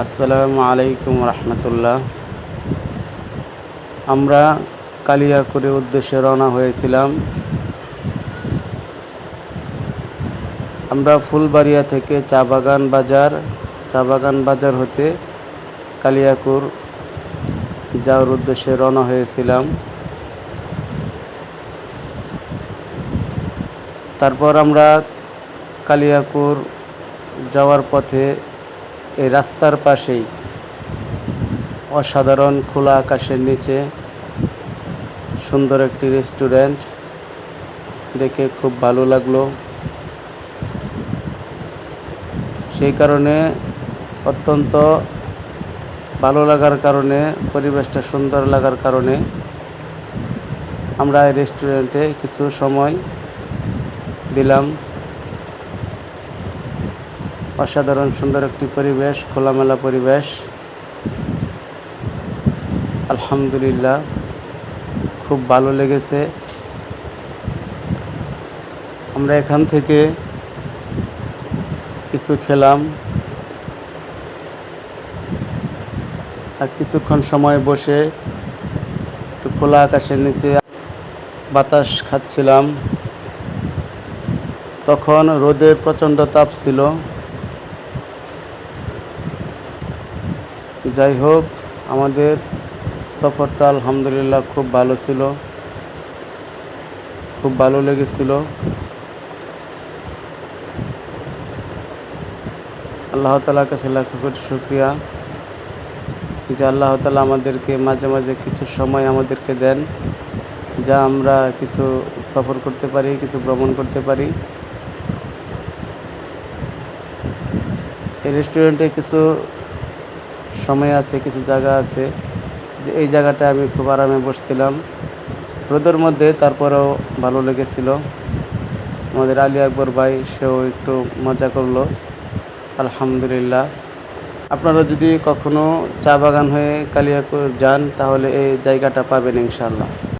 আসসালামু আলাইকুম রহমতুল্লাহ। আমরা কালিয়াকুড়ের উদ্দেশ্যে রওনা হয়েছিলাম। আমরা ফুলবাড়িয়া থেকে চা বাগান বাজার চা বাগান বাজার হতে কালিয়াকুর যাওয়ার উদ্দেশ্যে রওনা হয়েছিলাম। তারপর আমরা কালিয়াকুর যাওয়ার পথে এই রাস্তার পাশেই, অসাধারণ খোলা আকাশের নিচে, সুন্দর একটি রেস্টুরেন্ট, দেখে খুব ভালো লাগল। সেই কারণে অত্যন্ত ভালো লাগার কারণে, পরিবেশটা সুন্দর লাগার কারণে আমরা এই রেস্টুরেন্টে কিছু সময় দিলাম। অসাধারণ সুন্দর একটি পরিবেশ, খোলামেলা পরিবেশ। আলহামদুলিল্লাহ, খুব ভালো লেগেছে। আমরা এখান থেকে কিছু খেলাম। আর কিছুক্ষণ সময় বসে একটু খোলা আকাশের নিচে বাতাস খাচ্ছিলাম। তখন রোদের প্রচণ্ড তাপ ছিল। যাই হোক, আমাদের সফরটা আলহামদুলিল্লাহ খুব ভালো ছিল। খুব ভালো লেগেছিল। আল্লাহ তালার কাছে লাখ কোটি শুক্রিয়া। যে আল্লাহ তালা আমাদেরকে মাঝে মাঝে কিছু সময় আমাদেরকে দেন, যা আমরা কিছু সফর করতে পারি, কিছু ভ্রমণ করতে পারি। এই রেস্টুরেন্টে কিছু সময় আছে, কিছু জায়গা আছে। যে এই জায়গাটা আমি খুব আরামে বসছিলাম। রোদের মধ্যে তারপরেও ভালো লেগেছিল। আমাদের আলী আকবর ভাই, সেও একটু মজা করল। আলহামদুলিল্লাহ। আপনারা যদি কখনো চা বাগান হয়ে কালিয়াকুর যান, তাহলে এই জায়গাটা পাবেন ইনশাল্লাহ